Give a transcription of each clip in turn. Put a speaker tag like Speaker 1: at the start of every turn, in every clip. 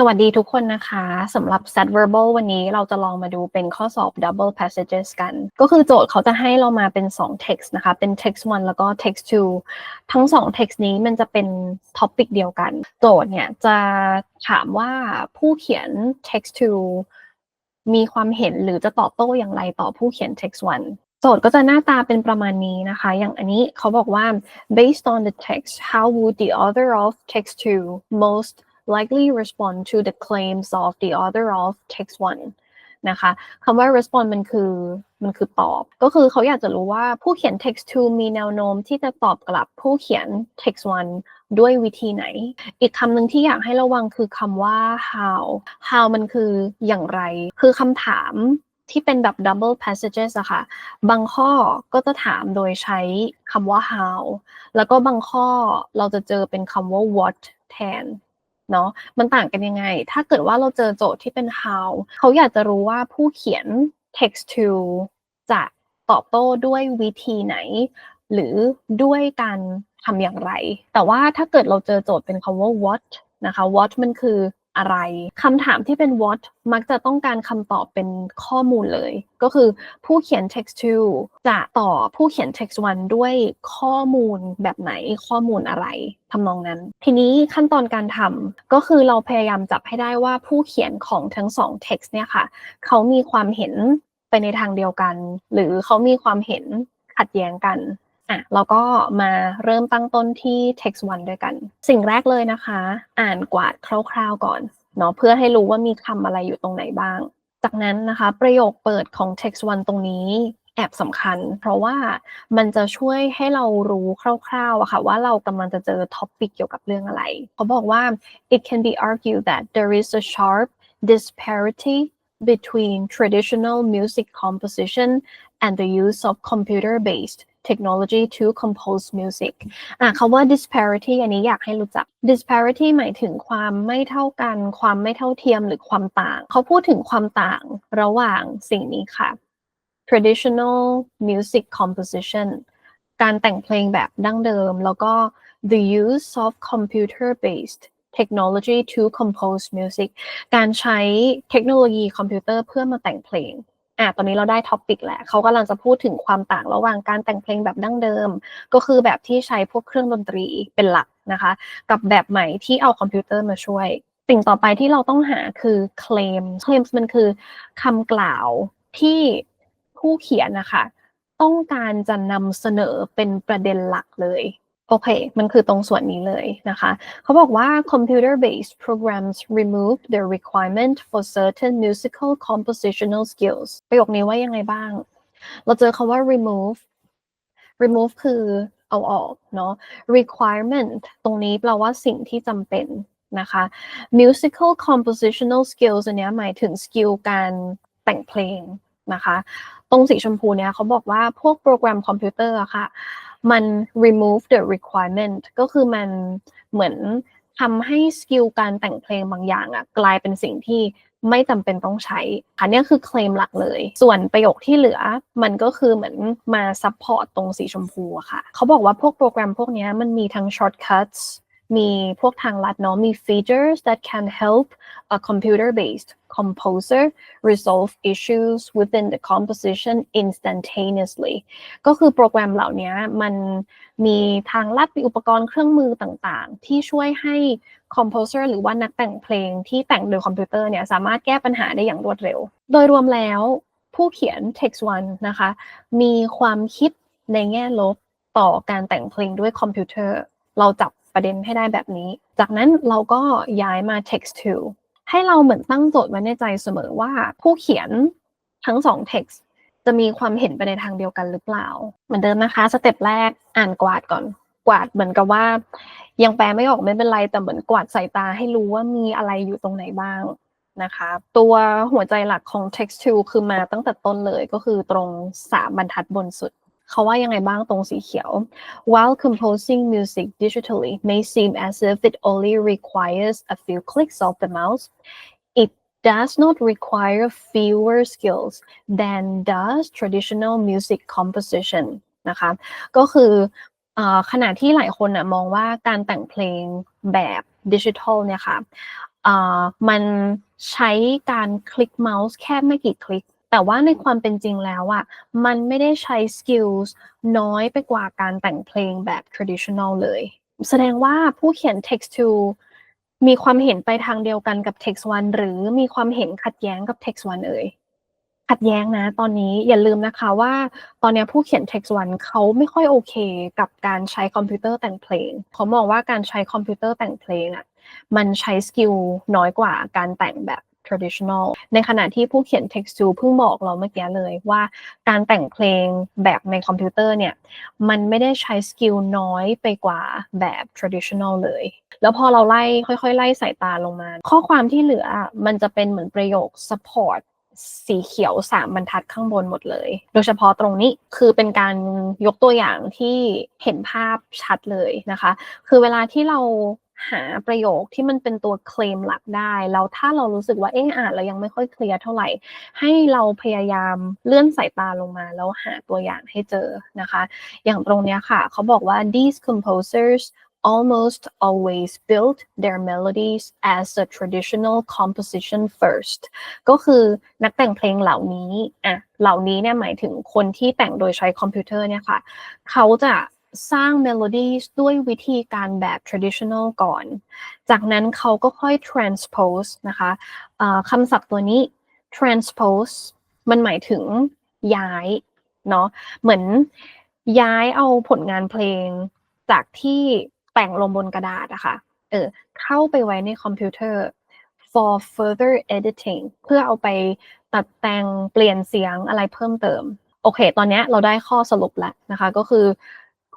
Speaker 1: สวัสดีทุกคนนะคะสำหรับ set verbal วันนี้เราจะลองมาดูเป็นข้อสอบ double passages กัน ก็คือโจทย์เขาจะให้เรามาเป็น 2 text นะคะ เป็น text 1 แล้วก็ text 2 ทั้ง 2 text นี้มันจะเป็น topic เดียวกัน โจทย์เนี่ยจะถามว่าผู้เขียน text 2 มีความเห็นหรือจะตอบโต้อย่างไรต่อผู้เขียน text 1โจทย์ก็จะหน้าตาเป็นประมาณนี้นะคะ อย่างอันนี้เขาบอกว่า based on the text how would the author of text 2 most likely respond to the claims of the author of text 1นะคะคำว่า respond มันคือมันคือตอบ ก็คือเขาอยากจะรู้ว่าผู้เขียน text 2 มีแนวโน้มที่จะตอบกลับผู้เขียน text 1 ด้วยวิธีไหน อีกคำหนึ่งที่อยากให้ระวังคือคำว่า how how มันคืออย่างไร คือคำถามที่เป็นแบบ double passages อะค่ะ บางข้อก็จะถามโดยใช้คำว่า how แล้วก็บางข้อเราจะเจอเป็นคำว่า what แทน เนาะมันต่างกันยังไง ถ้าเกิดว่าเราเจอโจทย์ที่เป็น how เขาอยากจะรู้ว่าผู้เขียน text to จะตอบโต้ด้วยวิธีไหน หรือด้วยการทำอย่างไร แต่ว่าถ้าเกิดเราเจอโจทย์เป็นคำว่า what นะคะ what มันคือ อะไรคำถามที่เป็น what มักจะต้องการคำตอบเป็นข้อมูลเลย ก็คือผู้เขียน text 2จะต่อผู้เขียน text 1ด้วยข้อมูลแบบไหนข้อมูลอะไรทำนองนั้น ทีนี้ขั้นตอนการทำก็คือเราพยายามจับให้ได้ว่าผู้เขียนของทั้งสอง text เนี่ยค่ะ เขามีความเห็นไปในทางเดียวกัน หรือเขามีความเห็นขัดแย้งกัน อะเราก็มาเริ่มตั้งต้นที่ text 1 ด้วยกัน สิ่งแรกเลยนะคะ อ่านกวาดคร่าวๆก่อนเนาะเพื่อให้รู้ว่ามีคำอะไรอยู่ตรงไหนบ้าง จากนั้นนะคะ ประโยคเปิดของ text 1 ตรงนี้แอบสำคัญ เพราะว่ามันจะช่วยให้เรารู้คร่าวๆอะค่ะว่าเรากำลังจะเจอท็อปิกเกี่ยวกับเรื่องอะไร เขาบอกว่า it can be argued that there is a sharp disparity between traditional music composition and the use of computer-based technology to compose music อะคำว่า disparity อันนี้อยากให้รู้จัก disparity หมายถึงความไม่เท่ากัน ความไม่เท่าเทียมหรือความต่าง เขาพูดถึงความต่างระหว่างสิ่งนี้ค่ะ traditional music composition การแต่งเพลงแบบดั้งเดิม แล้วก็ the use of computer based technology to compose music การใช้เทคโนโลยีคอมพิวเตอร์เพื่อมาแต่งเพลงอะตอนนี้เราได้ท็อปิกแล้วเขากำลังจะพูดถึงความต่างระหว่างการแต่งเพลงแบบดั้งเดิม ก็คือแบบที่ใช้พวกเครื่องดนตรีเป็นหลักนะคะ กับแบบใหม่ที่เอาคอมพิวเตอร์มาช่วย สิ่งต่อไปที่เราต้องหาคือ claim claim มันคือคำกล่าวที่ผู้เขียนนะคะต้องการจะนำเสนอเป็นประเด็นหลักเลย โอเค มันคือตรงส่วนนี้เลยนะคะ เขาบอกว่า computer-based programs remove the requirement for certain musical compositional skills ประโยคนี้ว่ายังไงบ้าง เราเจอคำว่า remove remove คือเอาออกเนาะ requirement ตรงนี้แปลว่าสิ่งที่จำเป็นนะคะ musical compositional skills อันนี้หมายถึงสกิลการแต่งเพลงนะคะ ตรงสีชมพูเนี่ยเขาบอกว่าพวกโปรแกรมคอมพิวเตอร์อะค่ะ มัน remove the requirement ก็คือมันเหมือนทำให้สกิลการแต่งเพลงบางอย่างอะกลายเป็นสิ่งที่ไม่จำเป็นต้องใช้ค่ะนี่คือเคลมหลักเลย ส่วนประโยคที่เหลือ มันก็คือเหมือนมาซัพพอร์ตตรงสีชมพูอะค่ะ เขาบอกว่าพวกโปรแกรมพวกนี้มันมีทั้ง shortcuts มีพวกทางลัดเนาะมี features that can help a computer-based composer resolve issues within the composition instantaneously ก็คือโปรแกรมเหล่านี้มันมีทางลัดมีอุปกรณ์เครื่องมือต่างๆ ที่ช่วยให้ composer หรือว่านักแต่งเพลงที่แต่งโดยคอมพิวเตอร์เนี่ยสามารถแก้ปัญหาได้อย่างรวดเร็ว โดยรวมแล้วผู้เขียน text one นะคะ มีความคิดในแง่ลบต่อการแต่งเพลงด้วยคอมพิวเตอร์ เราจับ ประเด็นให้ได้แบบนี้ จากนั้นเราก็ย้ายมา text to ให้เราเหมือนตั้งโจทย์ไว้ในใจเสมอว่าผู้เขียนทั้งสอง text จะมีความเห็นไปในทางเดียวกันหรือเปล่า เหมือนเดิมนะคะสเต็ปแรกอ่านกวาดก่อน กวาดเหมือนกับว่า ยังแปลไม่ออกไม่เป็นไรแต่เหมือนกวาดสายตาให้รู้ว่ามีอะไรอยู่ตรงไหนบ้างนะคะ ตัวหัวใจหลักของ text to คือมาตั้งแต่ต้นเลยก็คือตรงสามบรรทัดบนสุด เขาว่ายังไงบ้างตรงสีเขียว While composing music digitally may seem as if it only requires a few clicks of the mouse it does not require fewer skills than does traditional music composition นะคะก็คือขณะที่หลายคนนะมองว่าการแต่งเพลงแบบดิจิทัลเนี่ยค่ะอ่ามันใช้การคลิกเมาส์แค่ไม่กี่คลิก แต่ว่าในความเป็นจริงแล้วอะมันไม่ได้ใช้สกิลส์น้อยไปกว่าการแต่งเพลงแบบ traditional เลย แสดงว่าผู้เขียน text to มีความเห็นไปทางเดียวกันกับ text one หรือมีความเห็นขัดแย้งกับ text one เอ่ยขัดแย้งนะ ตอนนี้อย่าลืมนะคะว่าตอนนี้ผู้เขียน text one เขาไม่ค่อยโอเคกับการใช้คอมพิวเตอร์แต่งเพลงเขามองว่าการใช้คอมพิวเตอร์แต่งเพลงอะมันใช้สกิลน้อยกว่าการแต่งแบบ traditional ในขณะที่ผู้เขียน text to เพิ่งบอกเราเมื่อกี้เลยว่าการแต่งเพลงแบบในคอมพิวเตอร์เนี่ย มันไม่ได้ใช้สกิลน้อยไปกว่าแบบ traditional เลย แล้วพอเราไล่ค่อยๆ ไล่สายตาลงมา ข้อความที่เหลือมันจะเป็นเหมือนประโยค support สีเขียวสามบรรทัดข้างบนหมดเลย โดยเฉพาะตรงนี้คือเป็นการยกตัวอย่างที่เห็นภาพชัดเลยนะคะ คือเวลาที่เรา หาประโยคที่มันเป็นตัวเคลมหลักได้แล้วถ้าเรารู้สึกว่าเอออ่านเรายังไม่ค่อยเคลียร์เท่าไหร่ ให้เราพยายามเลื่อนสายตาลงมา แล้วหาตัวอย่างให้เจอนะคะ อย่างตรงเนี้ยค่ะ เขาบอกว่า these composers almost always build their melodies as a traditional composition first ก็คือนักแต่งเพลงเหล่านี้อะเหล่านี้เนี่ยหมายถึงคนที่แต่งโดยใช้คอมพิวเตอร์เนี่ยค่ะ เขาจะ สร้างเมโลดี้ด้วยวิธีการแบบ traditional ก่อน จากนั้นเขาก็ค่อย transpose นะคะะคำศัพท์ตัวนี้ transpose มันหมายถึงย้ายเนาะเหมือนย้ายเอาผลงานเพลง จากที่แต่งลงบนกระดาษอะคะ่ะเออเข้าไปไว้ในคอมพิวเตอร์ for further editing เพื่อเอาไปตัดแต่งเปลี่ยนเสียงอะไรเพิ่มเติม โอเค ตอนนี้เราได้ข้อสรุปแล้วนะคะ ก็คือ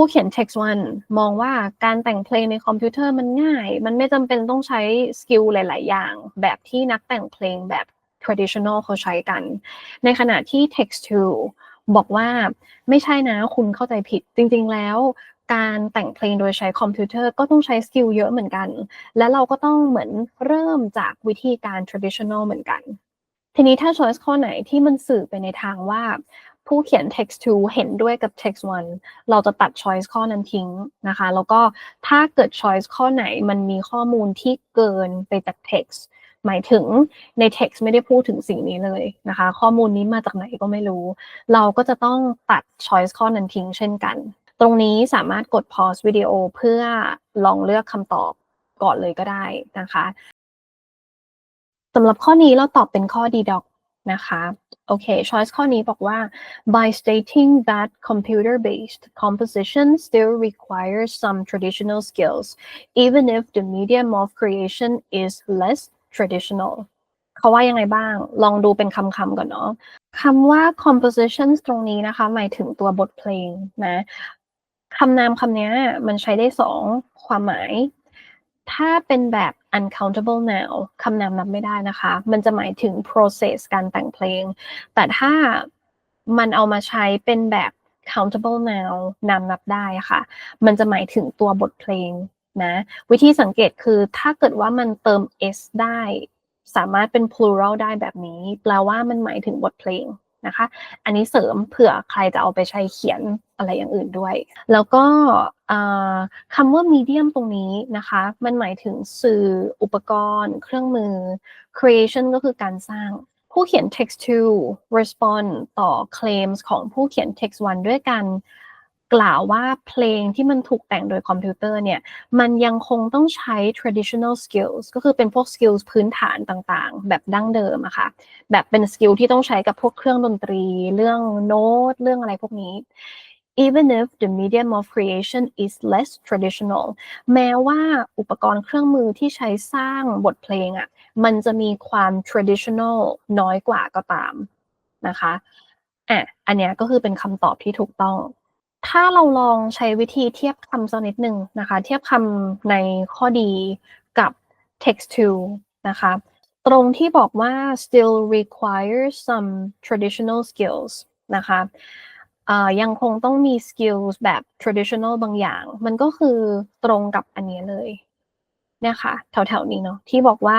Speaker 1: ผู้เขียน text one มองว่าการแต่งเพลงในคอมพิวเตอร์มันง่าย มันไม่จำเป็นต้องใช้สกิลหลาย ๆ อย่าง แบบที่นักแต่งเพลงแบบ traditional เขาใช้กัน ในขณะที่ text two บอกว่าไม่ใช่นะคุณเข้าใจผิด จริง ๆ แล้ว การแต่งเพลงโดยใช้คอมพิวเตอร์ก็ต้องใช้สกิลเยอะเหมือนกัน และเราก็ต้องเหมือนเริ่มจากวิธีการ traditional เหมือนกันทีนี้ถ้า choice ข้อไหนที่มันสื่อไปในทางว่า ผู้เขียน text 2 เห็นด้วยกับ text 1 เราจะตัด choice ข้อนั้นทิ้งนะคะ แล้วก็ถ้าเกิด choice ข้อไหนมันมีข้อมูลที่เกินไปจาก text หมายถึงใน text ไม่ได้พูดถึงสิ่งนี้เลยนะคะ ข้อมูลนี้มาจากไหนก็ไม่รู้ เราก็จะต้องตัด choice ข้อนั้นทิ้งเช่นกัน ตรงนี้สามารถกด pause วิดีโอเพื่อลองเลือกคำตอบก่อนเลยก็ได้นะคะสำหรับข้อนี้เราตอบเป็นข้อดีดอก นะคะโอเค choice ข้อนี้บอกว่า by stating that computer-based composition still requires some traditional skills even if the medium of creation is less traditional เขาว่ายังไงบ้าง ลองดูเป็นคำๆก่อนเนาะคำว่า composition ตรงนี้นะคะ หมายถึงตัวบทเพลงนะคำนามคำนี้มันใช้ได้สองความหมาย ถ้าเป็นแบบ uncountable noun คำนามนับไม่ได้นะคะ มันจะหมายถึง process การแต่งเพลง แต่ถ้ามันเอามาใช้เป็นแบบ countable noun นามนับได้ค่ะ มันจะหมายถึงตัวบทเพลงนะวิธีสังเกตคือถ้าเกิดว่ามันเติม s ได้ สามารถเป็น plural ได้แบบนี้ แปลว่ามันหมายถึงบทเพลง นะคะ อันนี้เสริมเผื่อใครจะเอาไปใช้เขียนอะไรอย่างอื่นด้วย แล้วก็คำว่า medium ตรงนี้นะคะ มันหมายถึงสื่ออุปกรณ์ เครื่องมือ creation ก็คือการสร้าง ผู้เขียน text 2 respond ต่อ claims ของผู้เขียน text 1 ด้วยกัน กล่าวว่าเพลงที่มันถูกแต่งโดยคอมพิวเตอร์เนี่ยมันยังคงต้องใช้ traditional skills ก็คือเป็นพวก skills พื้นฐานต่างๆ แบบดั้งเดิมอะค่ะแบบเป็นสกิลที่ต้องใช้กับพวกเครื่องดนตรี เรื่องโน้ตเรื่องอะไรพวกนี้ even if the medium of creation is less traditional แม้ว่าอุปกรณ์เครื่องมือที่ใช้สร้างบทเพลงอะ่ะมันจะมีความ traditional น้อยกว่าก็ตามนะคะอะอันนี้ก็คือเป็นคำตอบที่ถูกต้อง ถ้าเราลองใช้วิธีเทียบคำสักนิดหนึ่งนะคะ เทียบคำในข้อดีกับ text to นะคะ ตรงที่บอกว่า still requires some traditional skills นะคะยังคงต้องมี skills แบบ traditional บางอย่าง มันก็คือตรงกับอันนี้เลยเนี่ยค่ะแถวๆนี้เนาะที่บอกว่า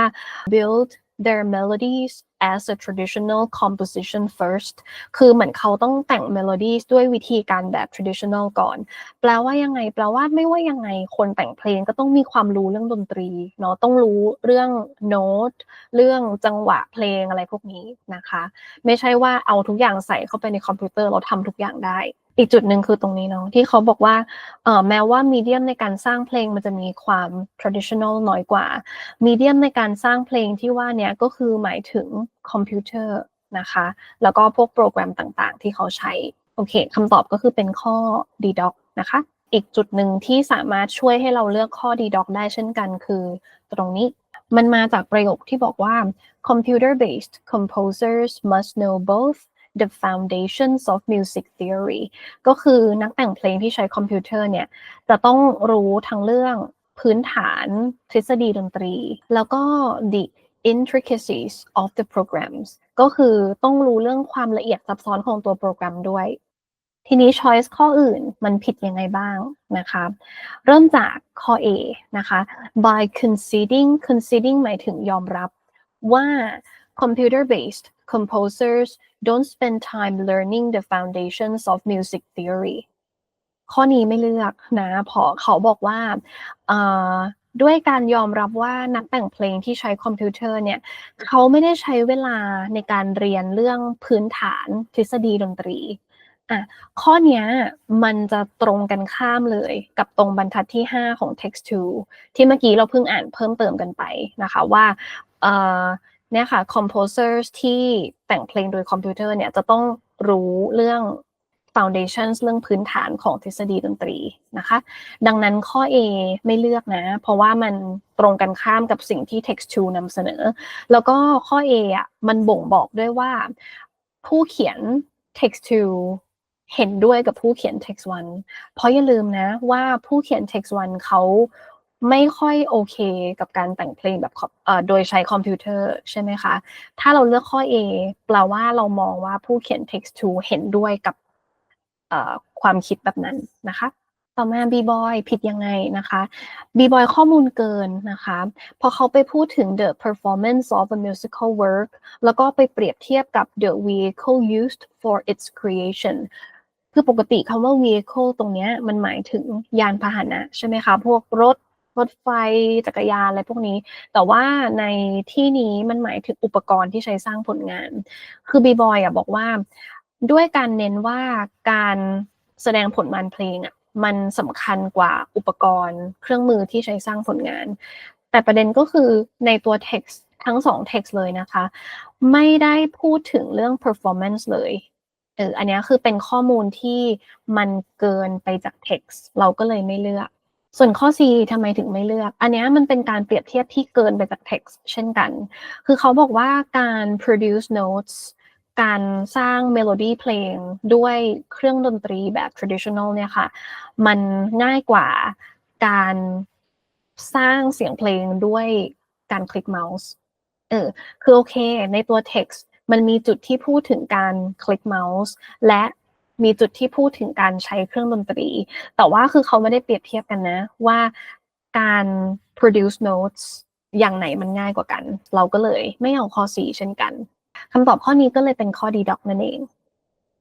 Speaker 1: build their melodies as a traditional composition first คือเหมือนเขาต้องแต่ง melodies ด้วยวิธีการแบบ traditional ก่อน แปลว่ายังไง แปลว่าไม่ว่ายังไงคนแต่งเพลงก็ต้องมีความรู้เรื่องดนตรีเนาะ ต้องรู้เรื่องโน้ต เรื่องจังหวะเพลงอะไรพวกนี้นะคะ ไม่ใช่ว่าเอาทุกอย่างใส่เข้าไปในคอมพิวเตอร์เราทำทุกอย่างได้ อีกจุดหนึ่งคือตรงนี้เนาะที่เขาบอกว่าเอ่อแม้ว่ามีเดียมในการสร้างเพลงมันจะมีความ traditional น้อยกว่ามีเดียมในการสร้างเพลงที่ว่าเนี้ยก็คือหมายถึงคอมพิวเตอร์นะคะ แล้วก็พวกโปรแกรมต่างๆ ที่เขาใช้โอเคคำตอบก็คือเป็นข้อ DDoC นะคะ อีกจุดหนึ่งที่สามารถช่วยให้เราเลือกข้อ DDoC ได้เช่นกันคือตรงนี้มันมาจากประโยคที่บอกว่า computer-based composers must know both the foundations of music theory ก็คือนักแต่งเพลงที่ใช้คอมพิวเตอร์เนี่ย จะต้องรู้ทั้งเรื่องพื้นฐานทฤษฎีดนตรี แล้วก็ the intricacies of the programs ก็คือต้องรู้เรื่องความละเอียดซับซ้อนของตัวโปรแกรมด้วย ทีนี้ choice ข้ออื่นมันผิดยังไงบ้างนะคะ เริ่มจากข้อ A นะคะ by conceding conceding หมายถึงยอมรับว่า computer based composers don't spend time learning the foundations of music theory ข้อนี้ไม่เลือกนะเพราะเขาบอกว่าด้วยการยอมรับว่านักแต่งเพลงที่ใช้คอมพิวเตอร์เนี่ย เขาไม่ได้ใช้เวลาในการเรียนเรื่องพื้นฐานทฤษฎีดนตรีอะข้อนี้มันจะตรงกันข้ามเลยกับตรงบรรทัดที่ 5 ของ text 2 ที่เมื่อกี้เราเพิ่งอ่านเพิ่มเติมกันไปนะคะว่า เนี่ยค่ะ composers ที่แต่งเพลงโดยคอมพิวเตอร์เนี่ยจะต้องรู้เรื่อง foundations เรื่องพื้นฐานของทฤษฎีดนตรีนะคะ ดังนั้นข้อ A ไม่เลือกนะ เพราะว่ามันตรงกันข้ามกับสิ่งที่ text 2นำเสนอ แล้วก็ข้อ A อะมันบ่งบอกด้วยว่า ผู้เขียน text 2เห็นด้วยกับผู้เขียน text 1เพราะอย่าลืมนะว่าผู้เขียน text 1เขา ไม่ค่อยโอเคกับการแต่งเพลงแบบโดยใช้คอมพิวเตอร์ใช่ไหมคะ ถ้าเราเลือกข้อ A แปลว่าเรามองว่าผู้เขียน text 2เห็นด้วยกับความคิดแบบนั้นนะคะ ต่อมา B-boy ผิดยังไงนะคะ B-boy ข้อมูลเกินนะคะ พอเขาไปพูดถึง the performance of a musical work แล้วก็ไปเปรียบเทียบกับ the vehicle used for its creation คือปกติคำว่า vehicle ตรงนี้มันหมายถึงยานพาหนะใช่ไหมคะ พวกรถ รถไฟจักรยานอะไรพวกนี้ แต่ว่าในที่นี้มันหมายถึงอุปกรณ์ที่ใช้สร้างผลงาน คือ B-boy อะบอกว่าด้วยการเน้นว่าการแสดงผลงานเพลงอะมันสำคัญกว่าอุปกรณ์เครื่องมือที่ใช้สร้างผลงาน แต่ประเด็นก็คือในตัว text ทั้งสอง text เลยนะคะ ไม่ได้พูดถึงเรื่อง performance เลยเอออันนี้คือเป็นข้อมูลที่มันเกินไปจาก text เราก็เลยไม่เลือก ส่วนข้อ C ทำไมถึงไม่เลือก อันนี้มันเป็นการเปรียบเทียบที่เกินไปจาก text เช่นกัน คือเขาบอกว่าการ produce notes การสร้างเมโลดี้เพลงด้วยเครื่องดนตรีแบบ traditional เนี่ยค่ะ มันง่ายกว่าการสร้างเสียงเพลงด้วยการคลิกเมาส์ เออ คือโอเค ในตัว text มันมีจุดที่พูดถึงการคลิกเมาส์และ มีจุดที่พูดถึงการใช้เครื่องดนตรี แต่ว่าคือเขาไม่ได้เปรียบเทียบกันนะ ว่าการ produce notes อย่างไหนมันง่ายกว่ากัน เราก็เลยไม่เอาข้อ 4 เช่นกันคำตอบข้อนี้ก็เลยเป็นข้อดีด็อกนั่นเอง